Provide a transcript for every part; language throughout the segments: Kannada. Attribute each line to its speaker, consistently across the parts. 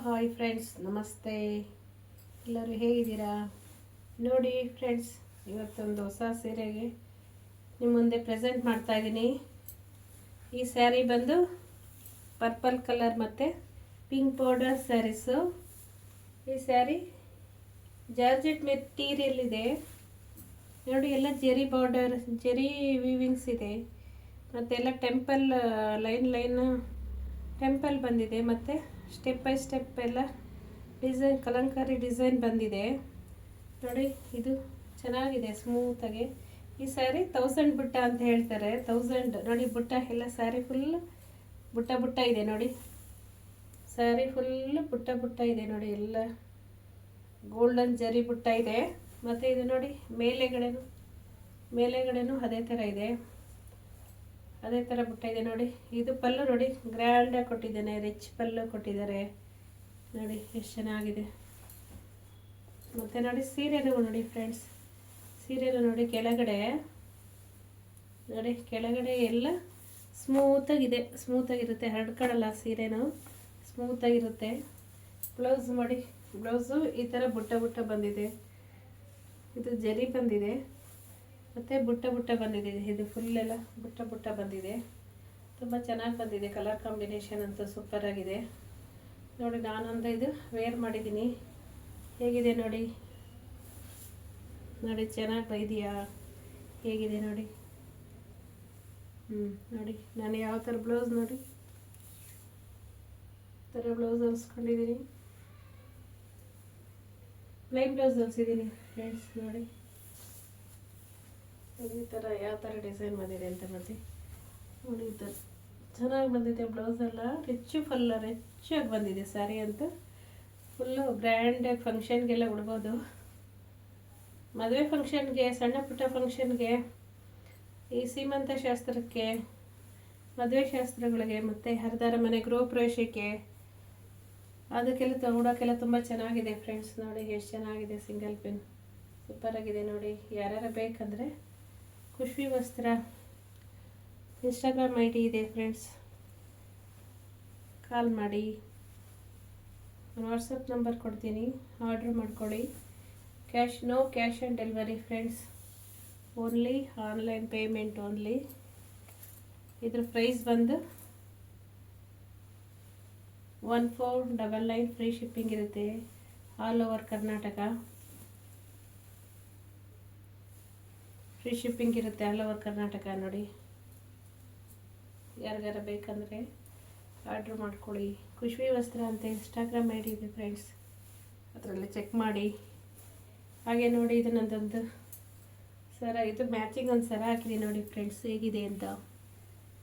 Speaker 1: ಹಾಯ್ ಫ್ರೆಂಡ್ಸ್, ನಮಸ್ತೆ. ಎಲ್ಲರೂ ಹೇಗಿದ್ದೀರಾ? ನೋಡಿ ಫ್ರೆಂಡ್ಸ್, ಇವತ್ತೊಂದು ಹೊಸ ಸೀರೆಗೆ ನಿಮ್ಮ ಮುಂದೆ ಪ್ರೆಸೆಂಟ್ ಮಾಡ್ತಾಯಿದ್ದೀನಿ ಈ ಸ್ಯಾರಿ ಬಂದು ಪರ್ಪಲ್ ಕಲರ್ ಮತ್ತು ಪಿಂಕ್ ಪೌಡರ್ ಸ್ಯಾರೀಸು. ಈ ಸ್ಯಾರಿ ಜಾರ್ಜೆಟ್ ಮೆಟೀರಿಯಲ್ ಇದೆ. ನೋಡಿ, ಎಲ್ಲ ಜೆರಿ ಬಾರ್ಡರ್, ಜೆರಿ ವೀವಿಂಗ್ಸ್ ಇದೆ. ಮತ್ತೆಲ್ಲ ಟೆಂಪಲ್, ಲೈನ್ ಲೈನ್ ಟೆಂಪಲ್ ಬಂದಿದೆ. ಮತ್ತು ಸ್ಟೆಪ್ ಬೈ ಸ್ಟೆಪ್ ಎಲ್ಲ ಡಿಸೈನ್ ಕಲಂಕಾರಿ ಡಿಸೈನ್ ಬಂದಿದೆ. ನೋಡಿ, ಇದು ಚೆನ್ನಾಗಿದೆ ಸ್ಮೂತಾಗಿ ಈ ಸ್ಯಾರಿ ತೌಸಂಡ್ ಬುಟ್ಟ ಅಂತ ಹೇಳ್ತಾರೆ. ತೌಸಂಡ್ ನೋಡಿ, ಬುಟ್ಟ ಎಲ್ಲ ಸ್ಯಾರಿ ಫುಲ್ ಬುಟ್ಟ ಬುಟ್ಟ ಇದೆ, ನೋಡಿ. ಸ್ಯಾರಿ ಫುಲ್ ಬುಟ್ಟ ಬುಟ್ಟ ಇದೆ, ನೋಡಿ, ಎಲ್ಲ ಗೋಲ್ಡನ್ ಜರಿ ಬುಟ್ಟ ಇದೆ. ಮತ್ತು ಇದು ನೋಡಿ, ಮೇಲೆಗಡೆನೂ ಮೇಲೆಗಡೆನೂ ಅದೇ ಥರ ಇದೆ. ಅದೇ ಥರ ಬುಟ್ಟ ಇದೆ ನೋಡಿ. ಇದು ಪಲ್ಲು ನೋಡಿ. ಗ್ರ್ಯಾಂಡಾಗಿ ಕೊಟ್ಟಿದ್ದಾನೆ ರಿಚ್ ಪಲ್ಲು ಕೊಟ್ಟಿದ್ದಾರೆ. ನೋಡಿ, ಎಷ್ಟು ಚೆನ್ನಾಗಿದೆ. ಮತ್ತು ನೋಡಿ, ಸೀರೆನೂ ನೋಡಿ ಫ್ರೆಂಡ್ಸ್ ಸೀರೆನೂ ನೋಡಿ ಕೆಳಗಡೆ. ನೋಡಿ, ಕೆಳಗಡೆ ಎಲ್ಲ ಸ್ಮೂತಾಗಿದೆ ಸ್ಮೂತಾಗಿರುತ್ತೆ ಹರಡ್ಕೊಳ್ಳಲ್ಲ ಸೀರೆನೂ. ಸ್ಮೂತಾಗಿರುತ್ತೆ ಬ್ಲೌಸ್ ಮಾಡಿ ಬ್ಲೌಸು ಈ ಥರ ಬುಟ್ಟ ಬುಟ್ಟ ಬಂದಿದೆ. ಇದು ಜರಿ ಬಂದಿದೆ. ಮತ್ತು ಬುಟ್ಟ ಬುಟ್ಟ ಬಂದಿದೆ, ಇದು ಫುಲ್ಲೆಲ್ಲ ಬುಟ್ಟ ಬುಟ್ಟ ಬಂದಿದೆ. ತುಂಬ ಚೆನ್ನಾಗಿ ಬಂದಿದೆ ಕಲರ್ ಕಾಂಬಿನೇಷನ್ ಅಂತೂ ಸೂಪರ್ ಆಗಿದೆ. ನೋಡಿ, ನಾನೊಂದು ಇದು ವೇರ್ ಮಾಡಿದ್ದೀನಿ. ಹೇಗಿದೆ ನೋಡಿ? ನೋಡಿ, ಚೆನ್ನಾಗಿ ಬೈದಿಯಾ? ಹೇಗಿದೆ ನೋಡಿ? ಹ್ಞೂ ನೋಡಿ, ನಾನು ಯಾವ ಥರ ಬ್ಲೌಸ್ ನೋಡಿ? ಥರ ಬ್ಲೌಸ್ ಹೊಲಿಸ್ಕೊಂಡಿದ್ದೀನಿ. ಪ್ಲೈನ್ ಬ್ಲೌಸ್ ಹೊಲ್ಸಿದ್ದೀನಿ ಫ್ರೆಂಡ್ಸ್ ನೋಡಿ. ಈ ಥರ ಯಾವ ಥರ ಡಿಸೈನ್ ಬಂದಿದೆ ಅಂತ ಮತ್ತೆ ನೋಡಿ ಈ ಥರ ಚೆನ್ನಾಗಿ ಬಂದಿದೆ ಬ್ಲೌಸ್ ಎಲ್ಲ. ರಿಚ್ಚು ಫುಲ್ ರಿಚ್ಚಾಗಿ ಬಂದಿದೆ ಸ್ಯಾರಿ ಅಂತ. ಫುಲ್ಲು ಗ್ರ್ಯಾಂಡಾಗಿ ಫಂಕ್ಷನ್ಗೆಲ್ಲ ಉಡ್ಬೋದು. ಮದುವೆ ಫಂಕ್ಷನ್ಗೆ ಸಣ್ಣ ಪುಟ್ಟ ಫಂಕ್ಷನ್ಗೆ ಈ ಸೀಮಂತ ಶಾಸ್ತ್ರಕ್ಕೆ, ಮದುವೆ ಶಾಸ್ತ್ರಗಳಿಗೆ ಮತ್ತು ಹರಿದಾರ ಮನೆ ಗೃಹ ಪ್ರವೇಶಕ್ಕೆ ಅದಕ್ಕೆಲ್ಲ ತಗೊಡೋಕ್ಕೆಲ್ಲ ತುಂಬ ಚೆನ್ನಾಗಿದೆ ಫ್ರೆಂಡ್ಸ್ ನೋಡಿ ಎಷ್ಟು ಚೆನ್ನಾಗಿದೆ ಸಿಂಗಲ್ ಪಿನ್ ಸೂಪರಾಗಿದೆ ನೋಡಿ. ಯಾರ್ಯಾರು ಬೇಕಂದರೆ Khushi Vastra. Instagram I D ಇದೆ ಫ್ರೆಂಡ್ಸ್ ಕಾಲ್ ಮಾಡಿ. ನಾನು ವಾಟ್ಸಪ್ ನಂಬರ್ ಕೊಡ್ತೀನಿ. ಆರ್ಡ್ರ್ ಮಾಡ್ಕೊಳ್ಳಿ. Cash no cash on delivery friends only online payment only ಇದ್ರ ಪ್ರೈಸ್ ಬಂದು one four double nine free shipping ಇರುತ್ತೆ all over Karnataka free shipping ಇರುತ್ತೆ ಆಲ್ ಓವರ್ ಕರ್ನಾಟಕ ನೋಡಿ. ಯಾರಿಗಾರ ಬೇಕಂದರೆ ಆರ್ಡ್ರ್ ಮಾಡ್ಕೊಳ್ಳಿ. ಖುಷಿ ವಸ್ತ್ರ ಅಂತ ಇನ್ಸ್ಟಾಗ್ರಾಮ್ ಐ ಡಿ ಇದೆ ಫ್ರೆಂಡ್ಸ್ ಅದರಲ್ಲಿ ಚೆಕ್ ಮಾಡಿ. ಹಾಗೆ ನೋಡಿ ಇದು ನಂದೊಂದು ಸರ, ಇದು ಮ್ಯಾಚಿಂಗ್ ಒಂದು ಸರ ಹಾಕಿದೆ ನೋಡಿ ಫ್ರೆಂಡ್ಸ್ ಹೇಗಿದೆ ಅಂತ.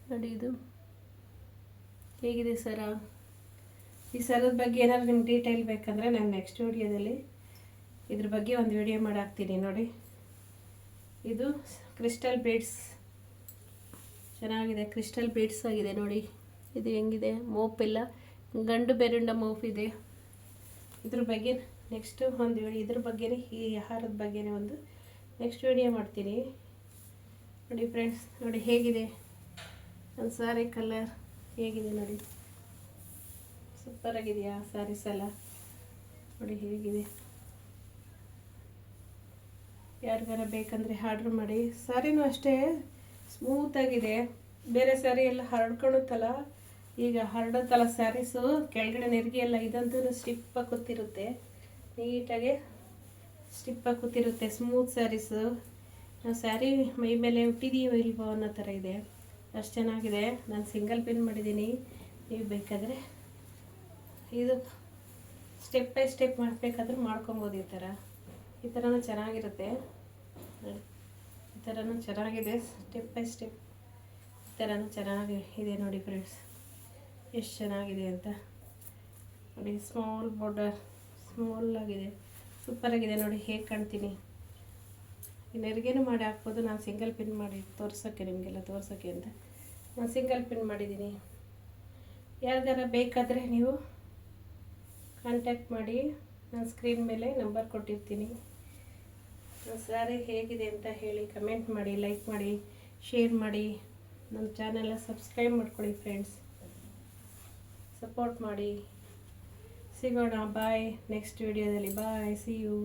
Speaker 1: ನೋಡಿ ಇದು. ಹೇಗಿದೆ ಸರ? ಈ ಸರದ ಬಗ್ಗೆ ಏನಾದ್ರು ನಿಮ್ಗೆ ಡೀಟೇಲ್ ಬೇಕಂದರೆ ನಾನು ನೆಕ್ಸ್ಟ್ ವಿಡಿಯೋದಲ್ಲಿ ಇದ್ರ ಬಗ್ಗೆ ಒಂದು ವಿಡಿಯೋ ಮಾಡಿ ಹಾಕ್ತೀನಿ ನೋಡಿ. ಇದು ಕ್ರಿಸ್ಟಲ್ ಬೀಡ್ಸ್ ಚೆನ್ನಾಗಿದೆ ಕ್ರಿಸ್ಟಲ್ ಬೀಡ್ಸ್ ಆಗಿದೆ ನೋಡಿ. ಇದು ಹೆಂಗಿದೆ? ಮೋಪ್ ಇಲ್ಲ. ಗಂಡು ಬೆರುಂಡ ಮೋಪ್ ಇದೆ. ಇದ್ರ ಬಗ್ಗೆ ನೆಕ್ಸ್ಟ್ ಒಂದು ಇದ್ರ ಬಗ್ಗೆನೇ, ಈ ಆಹಾರದ ಬಗ್ಗೆನೇ ಒಂದು ನೆಕ್ಸ್ಟ್ ವಿಡಿಯೋ ಮಾಡ್ತೀನಿ. ನೋಡಿ ಫ್ರೆಂಡ್ಸ್ ನೋಡಿ ಹೇಗಿದೆ? ನನ್ನ ಸಾರಿ ಕಲರ್ ಹೇಗಿದೆ ನೋಡಿ? ಸೂಪರಾಗಿದೆಯಾ ಸಾರೀಸ್ ಎಲ್ಲ ನೋಡಿ ಹೇಗಿದೆ. ಯಾರಿಗಾರ ಬೇಕಂದರೆ ಆರ್ಡ್ರ್ ಮಾಡಿ. ಸ್ಯಾರಿನೂ ಅಷ್ಟೇ ಸ್ಮೂತಾಗಿದೆ ಬೇರೆ ಸ್ಯಾರಿ ಎಲ್ಲ ಹರಡ್ಕೊಳುತ್ತಲ್ಲ, ಈಗ ಹರಡುತ್ತಲ್ಲ ಸ್ಯಾರೀಸು ಕೆಳಗಡೆ ನೆರಿಗೆ ಎಲ್ಲ ಇದಂತೂ ಸ್ಟಿಪ್ಪಾಗಿ ಕೂತಿರುತ್ತೆ. ನೀಟಾಗಿ ಸ್ಟಿಪ್ಪಾಗಿ ಕೂತಿರುತ್ತೆ ಸ್ಮೂತ್ ಸ್ಯಾರೀಸು ನಾವು ಸ್ಯಾರಿ ಮೈ ಮೇಲೆ ಹುಟ್ಟಿದೀವೋ ಇಲ್ವೋ ಅನ್ನೋ ಥರ ಇದೆ. ಅಷ್ಟು ಚೆನ್ನಾಗಿದೆ. ನಾನು ಸಿಂಗಲ್ ಪಿನ್ ಮಾಡಿದ್ದೀನಿ. ನೀವು ಬೇಕಾದರೆ ಇದು ಸ್ಟೆಪ್ ಬೈ ಸ್ಟೆಪ್ ಮಾಡಬೇಕಾದ್ರೂ ಮಾಡ್ಕೊಬೋದು ಈ ಥರ. ಈ ಥರನೂ ಚೆನ್ನಾಗಿರುತ್ತೆ. ಈ ಥರನೂ ಚೆನ್ನಾಗಿದೆ. ಸ್ಟೆಪ್ ಬೈ ಸ್ಟೆಪ್ ಈ ಥರನೂ ಚೆನ್ನಾಗಿ ಇದೆ ನೋಡಿ ಫ್ರೆಂಡ್ಸ್ ಎಷ್ಟು ಚೆನ್ನಾಗಿದೆ ಅಂತ. ನೋಡಿ ಸ್ಮಾಲ್ ಬಾರ್ಡರ್ ಸ್ಮಾಲ್ ಆಗಿದೆ. ಸೂಪರಾಗಿದೆ ನೋಡಿ, ಹೇಗೆ ಕಾಣ್ತೀನಿ. ಇನ್ನೆರಿಗೇನು ನೆರಿಗೆನೂ ಮಾಡಿ ಹಾಕ್ಬೋದು. ನಾನು ಸಿಂಗಲ್ ಪಿನ್ ಮಾಡಿ ತೋರ್ಸೋಕ್ಕೆ ನಿಮಗೆಲ್ಲ ತೋರ್ಸೋಕ್ಕೆ ಅಂತ. ನಾನು ಸಿಂಗಲ್ ಪಿನ್ ಮಾಡಿದ್ದೀನಿ. ಯಾರಿಗಾರ ಬೇಕಾದರೆ ನೀವು ಕಾಂಟ್ಯಾಕ್ಟ್ ಮಾಡಿ. ನಾನು ಸ್ಕ್ರೀನ್ ಮೇಲೆ ನಂಬರ್ ಕೊಟ್ಟಿರ್ತೀನಿ. ಸ್ಯಾರಿ ಹೇಗಿದೆ ಅಂತ ಹೇಳಿ ಕಮೆಂಟ್ ಮಾಡಿ ಲೈಕ್ ಮಾಡಿ ಶೇರ್ ಮಾಡಿ. ನಮ್ಮ ಚಾನೆಲ್ನ ಸಬ್ಸ್ಕ್ರೈಬ್ ಮಾಡ್ಕೊಳ್ಳಿ ಫ್ರೆಂಡ್ಸ್ ಸಪೋರ್ಟ್ ಮಾಡಿ. ಸಿಗೋಣ ಬಾಯ್ ನೆಕ್ಸ್ಟ್ ವಿಡಿಯೋದಲ್ಲಿ ಬಾಯ್ ಸಿ ಯು